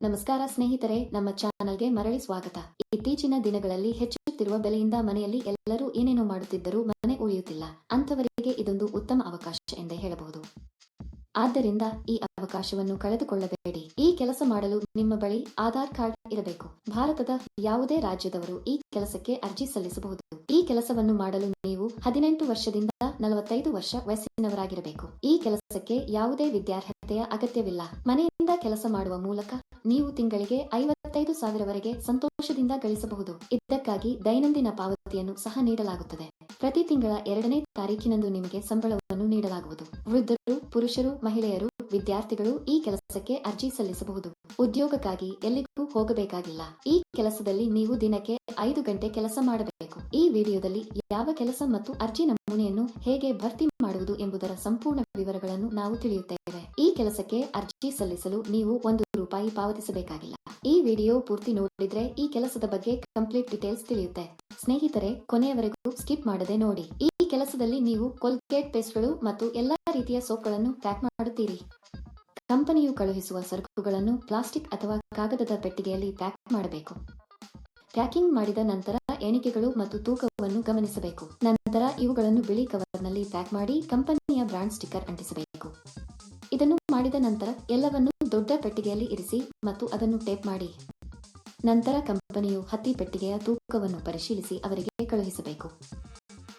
ನಮಸ್ಕಾರ ಸ್ನೇಹಿತರೆ, ನಮ್ಮ ಚಾನಲ್ಗೆ ಮರಳಿ ಸ್ವಾಗತ. ಇತ್ತೀಚಿನ ದಿನಗಳಲ್ಲಿ ಹೆಚ್ಚುತ್ತಿರುವ ಬೆಲೆಯಿಂದ ಮನೆಯಲ್ಲಿ ಎಲ್ಲರೂ ಏನೇನೋ ಮಾಡುತ್ತಿದ್ದರೂ ಮನೆ ಉಳಿಯುತ್ತಿಲ್ಲ ಅಂಥವರಿಗೆ ಇದೊಂದು ಉತ್ತಮ ಅವಕಾಶ ಎಂದೇ ಹೇಳಬಹುದು. ಆದ್ದರಿಂದ ಈ ಅವಕಾಶವನ್ನು ಕಳೆದುಕೊಳ್ಳಬೇಡಿ. ಈ ಕೆಲಸ ಮಾಡಲು ನಿಮ್ಮ ಬಳಿ ಆಧಾರ್ ಕಾರ್ಡ್ ಇರಬೇಕು. ಭಾರತದ ಯಾವುದೇ ರಾಜ್ಯದವರು ಈ ಕೆಲಸಕ್ಕೆ ಅರ್ಜಿ ಸಲ್ಲಿಸಬಹುದು. ಈ ಕೆಲಸವನ್ನು ಮಾಡಲು ನೀವು ಹದಿನೆಂಟು ವರ್ಷದಿಂದ ನಲವತ್ತೈದು ವರ್ಷ ವಯಸ್ಸಿನವರಾಗಿರಬೇಕು. ಈ ಕೆಲಸಕ್ಕೆ ಯಾವುದೇ ವಿದ್ಯಾರ್ಹತೆಯ ಅಗತ್ಯವಿಲ್ಲ. ಮನೆಯಿಂದ ಕೆಲಸ ಮಾಡುವ ಮೂಲಕ ನೀವು ತಿಂಗಳಿಗೆ ಐವತ್ತೈದು ಸಾವಿರವರೆಗೆ ಸಂತೋಷದಿಂದ ಗಳಿಸಬಹುದು. ಇದಕ್ಕಾಗಿ ದೈನಂದಿನ ಪಾವತಿಯನ್ನು ಸಹ ನೀಡಲಾಗುತ್ತದೆ. ಪ್ರತಿ ತಿಂಗಳ ಎರಡನೇ ತಾರೀಕಿನಂದು ನಿಮಗೆ ಸಂಬಳವನ್ನು ನೀಡಲಾಗುವುದು. ವೃದ್ಧರು, ಪುರುಷರು, ಮಹಿಳೆಯರು, ವಿದ್ಯಾರ್ಥಿಗಳು ಈ ಕೆಲಸಕ್ಕೆ ಅರ್ಜಿ ಸಲ್ಲಿಸಬಹುದು. ಉದ್ಯೋಗಕ್ಕಾಗಿ ಎಲ್ಲಿಗೂ ಹೋಗಬೇಕಾಗಿಲ್ಲ. ಈ ಕೆಲಸದಲ್ಲಿ ನೀವು ದಿನಕ್ಕೆ ಐದು ಗಂಟೆ ಕೆಲಸ ಮಾಡಬೇಕು. ಈ ವಿಡಿಯೋದಲ್ಲಿ ಯಾವ ಕೆಲಸ ಮತ್ತು ಅರ್ಜಿ ನಮೂನೆಯನ್ನು ಹೇಗೆ ಭರ್ತಿ ಮಾಡುವುದು ಎಂಬುದರ ಸಂಪೂರ್ಣ ವಿವರಗಳನ್ನು ನಾವು ತಿಳಿಯುತ್ತೇವೆ. ಈ ಕೆಲಸಕ್ಕೆ ಅರ್ಜಿ ಸಲ್ಲಿಸಲು ನೀವು ಒಂದು ರೂಪಾಯಿ ಪಾವತಿಸಬೇಕಾಗಿಲ್ಲ. ಈ ವಿಡಿಯೋ ಪೂರ್ತಿ ನೋಡಿದ್ರೆ ಈ ಕೆಲಸದ ಬಗ್ಗೆ ಕಂಪ್ಲೀಟ್ ಡೀಟೇಲ್ಸ್ ತಿಳಿಯುತ್ತೆ. ಸ್ನೇಹಿತರೆ, ಕೊನೆಯವರೆಗೂ ಸ್ಕಿಪ್ ಮಾಡದೆ ನೋಡಿ. ಈ ಕೆಲಸದಲ್ಲಿ ನೀವು ಕೋಲ್ಗೇಟ್ ಪೇಸ್ಟ್ಗಳು ಮತ್ತು ಎಲ್ಲಾ ರೀತಿಯ ಸೋಪ್ಗಳನ್ನು ಪ್ಯಾಕ್ ಮಾಡುತ್ತೀರಿ. ಕಂಪನಿಯು ಕಳುಹಿಸುವ ಸರಕುಗಳನ್ನು ಪ್ಲಾಸ್ಟಿಕ್ ಅಥವಾ ಕಾಗದದ ಪೆಟ್ಟಿಗೆಯಲ್ಲಿ ಪ್ಯಾಕ್ ಮಾಡಬೇಕು. ಪ್ಯಾಕಿಂಗ್ ಮಾಡಿದ ನಂತರ ಎಣಿಕೆಗಳು ಮತ್ತು ತೂಕವನ್ನು ಗಮನಿಸಬೇಕು. ನಂತರ ಇವುಗಳನ್ನು ಬಿಳಿ ಕವರ್ನಲ್ಲಿ ಪ್ಯಾಕ್ ಮಾಡಿ ಕಂಪನಿಯ ಬ್ರಾಂಡ್ ಸ್ಟಿಕ್ಕರ್ ಅಂಟಿಸಬೇಕು. ಇದನ್ನು ಮಾಡಿದ ನಂತರ ಎಲ್ಲವನ್ನು ದೊಡ್ಡ ಪೆಟ್ಟಿಗೆಯಲ್ಲಿ ಇರಿಸಿ ಮತ್ತು ಅದನ್ನು ಟೇಪ್ ಮಾಡಿ. ನಂತರ ಕಂಪನಿಯು ಹತ್ತಿ ಪೆಟ್ಟಿಗೆಯ ತೂಕವನ್ನು ಪರಿಶೀಲಿಸಿ ಅವರಿಗೆ ಕಳುಹಿಸಬೇಕು.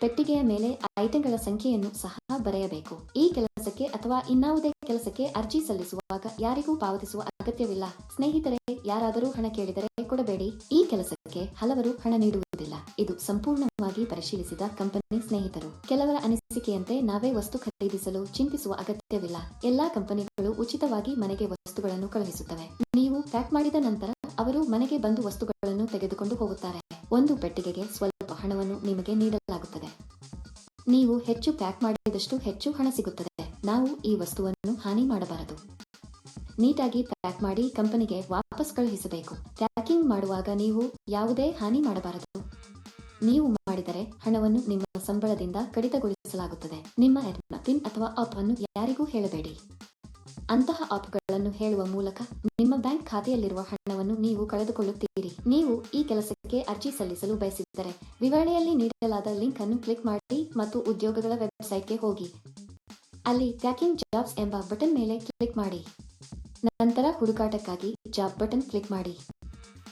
ಪೆಟ್ಟಿಗೆಯ ಮೇಲೆ ಐಟಂಗಳ ಸಂಖ್ಯೆಯನ್ನು ಸಹ ಬರೆಯಬೇಕು. ಈ ಕೆಲಸಕ್ಕೆ ಅಥವಾ ಇನ್ನಾವುದೇ ಕೆಲಸಕ್ಕೆ ಅರ್ಜಿ ಸಲ್ಲಿಸುವಾಗ ಯಾರಿಗೂ ಪಾವತಿಸುವ ಅಗತ್ಯವಿಲ್ಲ. ಸ್ನೇಹಿತರೆ, ಯಾರಾದರೂ ಹಣ ಕೇಳಿದರೆ ಕೊಡಬೇಡಿ. ಈ ಕೆಲಸಕ್ಕೆ ಹಲವರು ಹಣ ನೀಡುವುದಿಲ್ಲ ಇದು ಸಂಪೂರ್ಣವಾಗಿ ಪರಿಶೀಲಿಸಿದ ಕಂಪನಿ ಸ್ನೇಹಿತರು. ಕೆಲವರ ಅನಿಸಿಕೆಯಂತೆ ನಾವೇ ವಸ್ತು ಖರೀದಿಸಲು ಚಿಂತಿಸುವ ಅಗತ್ಯವಿಲ್ಲ. ಎಲ್ಲಾ ಕಂಪನಿಗಳು ಉಚಿತವಾಗಿ ಮನೆಗೆ ವಸ್ತುಗಳನ್ನು ಕಳುಹಿಸುತ್ತವೆ. ನೀವು ಪ್ಯಾಕ್ ಮಾಡಿದ ನಂತರ ಅವರು ಮನೆಗೆ ಬಂದು ವಸ್ತುಗಳನ್ನು ತೆಗೆದುಕೊಂಡು ಹೋಗುತ್ತಾರೆ. ಒಂದು ಪೆಟ್ಟಿಗೆಗೆ ಸ್ವಲ್ಪ ಹಣವನ್ನು ನಿಮಗೆ ನೀಡಲಾಗುತ್ತದೆ. ನೀವು ಹೆಚ್ಚು ಪ್ಯಾಕ್ ಮಾಡಿದಷ್ಟು ಹೆಚ್ಚು ಹಣ ಸಿಗುತ್ತದೆ. ನಾವು ಈ ವಸ್ತುವನ್ನು ಹಾನಿ ಮಾಡಬಾರದು. ನೀಟಾಗಿ ಪ್ಯಾಕ್ ಮಾಡಿ ಕಂಪನಿಗೆ ವಾಪಸ್ ಕಳುಹಿಸಬೇಕು. ಮಾಡುವಾಗ ನೀವು ಯಾವುದೇ ಹಾನಿ ಮಾಡಬಾರದು. ನೀವು ಮಾಡಿದರೆ ಹಣವನ್ನು ನಿಮ್ಮ ಸಂಬಳದಿಂದ ಕಡಿತಗೊಳಿಸಲಾಗುತ್ತದೆ. ನಿಮ್ಮ ಪಿನ್ ಅಥವಾ ಆಪ್ ಅನ್ನು ಯಾರಿಗೂ ಹೇಳಬೇಡಿ. ಅಂತಹ ಆಪ್ಗಳನ್ನು ಹೇಳುವ ಮೂಲಕ ನಿಮ್ಮ ಬ್ಯಾಂಕ್ ಖಾತೆಯಲ್ಲಿರುವ ಹಣವನ್ನು ನೀವು ಕಳೆದುಕೊಳ್ಳುತ್ತೀರಿ. ನೀವು ಈ ಕೆಲಸಕ್ಕೆ ಅರ್ಜಿ ಸಲ್ಲಿಸಲು ಬಯಸಿದ್ದರೆ ವಿವರಣೆಯಲ್ಲಿ ನೀಡಲಾದ ಲಿಂಕ್ ಅನ್ನು ಕ್ಲಿಕ್ ಮಾಡಿ ಮತ್ತು ಉದ್ಯೋಗಗಳ ವೆಬ್ಸೈಟ್ಗೆ ಹೋಗಿ. ಅಲ್ಲಿ ಪ್ಯಾಕಿಂಗ್ ಜಾಬ್ಸ್ ಎಂಬ ಬಟನ್ ಮೇಲೆ ಕ್ಲಿಕ್ ಮಾಡಿ. ನಂತರ ಹುಡುಕಾಟಕ್ಕಾಗಿ ಜಾಬ್ ಬಟನ್ ಕ್ಲಿಕ್ ಮಾಡಿ.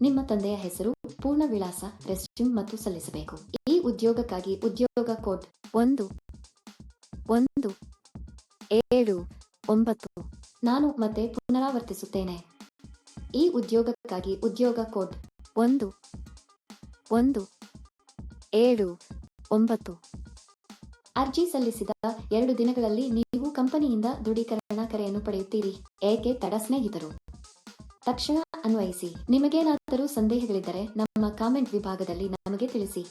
ನಿಮ್ಮ ತಂದೆಯ ಹೆಸರು ಪೂರ್ಣ ವಿಳಾಸ ರೆಸ್ಯೂಮ್ ಮತ್ತು ಸಲ್ಲಿಸಬೇಕು. ಈ ಉದ್ಯೋಗಕ್ಕಾಗಿ ಉದ್ಯೋಗ ಕೋಡ್ ಒಂದು ಒಂದು, ಏಳು, ಒಂಬತ್ತು, ನಾನು ಮತ್ತೆ ಪುನರಾವರ್ತಿಸುತ್ತೇನೆ. ಈ ಉದ್ಯೋಗಕ್ಕಾಗಿ ಉದ್ಯೋಗ ಕೋಡ್ ಒಂದು ಒಂದು, ಏಳು, ಒಂಬತ್ತು. ಅರ್ಜಿ ಸಲ್ಲಿಸಿದ ಎರಡು ದಿನಗಳಲ್ಲಿ ನೀವು ಕಂಪನಿಯಿಂದ ದೃಢೀಕರಣ ಕರೆಯನ್ನು ಪಡೆಯುತ್ತೀರಿ, ಏಕೆ ತಡ ಸ್ನೇಹಿತರು? ತಕ್ಷಣ ಅನ್ವಯಿಸಿ. ನಿಮಗೇನಾದರೂ ಸಂದೇಹಗಳಿದ್ದರೆ ನಮ್ಮ ಕಾಮೆಂಟ್ ವಿಭಾಗದಲ್ಲಿ ನಮಗೆ ತಿಳಿಸಿ.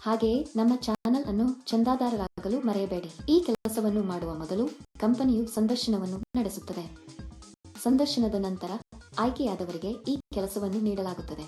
ಹಾಗೆಯೇ ನಮ್ಮ ಚಾನೆಲ್ ಅನ್ನು ಚಂದಾದಾರರಾಗಲು ಮರೆಯಬೇಡಿ. ಈ ಕೆಲಸವನ್ನು ಮಾಡುವ ಮೊದಲು ಕಂಪನಿಯು ಸಂದರ್ಶನವನ್ನು ನಡೆಸುತ್ತದೆ. ಸಂದರ್ಶನದ ನಂತರ ಆಯ್ಕೆಯಾದವರಿಗೆ ಈ ಕೆಲಸವನ್ನು ನೀಡಲಾಗುತ್ತದೆ.